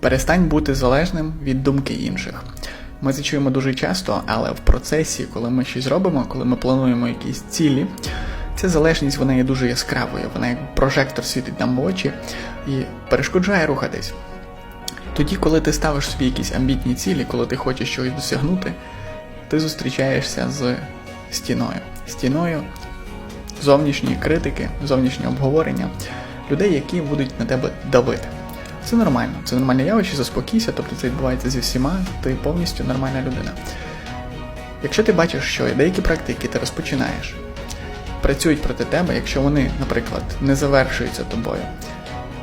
Перестань бути залежним від думки інших. Ми це чуємо дуже часто, але в процесі, коли ми щось робимо, коли ми плануємо якісь цілі, ця залежність вона є дуже яскравою, вона як прожектор світить нам в очі і перешкоджає рухатись. Тоді, коли ти ставиш собі якісь амбітні цілі, коли ти хочеш щось досягнути, ти зустрічаєшся з стіною. Стіною зовнішньої критики, зовнішнього обговорення, людей, які будуть на тебе давити. Це нормально, це нормальне явище, заспокійся, тобто це відбувається зі всіма, ти повністю нормальна людина. Якщо ти бачиш, що деякі проекти, які ти розпочинаєш, працюють проти тебе, якщо вони, наприклад, не завершуються тобою,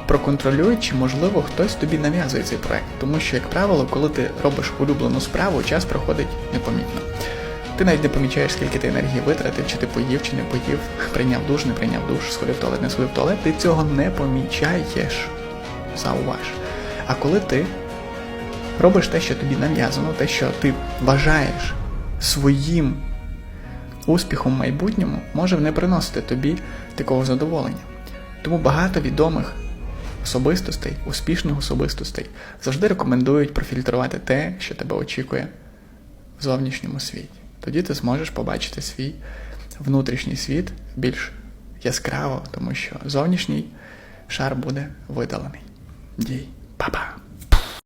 проконтролюй, чи можливо хтось тобі нав'язує цей проект. Тому що, як правило, коли ти робиш улюблену справу, час проходить непомітно. Ти навіть не помічаєш, скільки ти енергії витратив, чи ти поїв, чи не поїв, прийняв душ, не прийняв душ, сходив туалет, не сходив туалет, ти цього не помічаєш. Зауваж. А коли ти робиш те, що тобі нав'язано, те, що ти вважаєш своїм успіхом в майбутньому, може не приносити тобі такого задоволення. Тому багато відомих особистостей, успішних особистостей завжди рекомендують профільтрувати те, що тебе очікує в зовнішньому світі. Тоді ти зможеш побачити свій внутрішній світ більш яскраво, тому що зовнішній шар буде видалений. 예, 봐봐.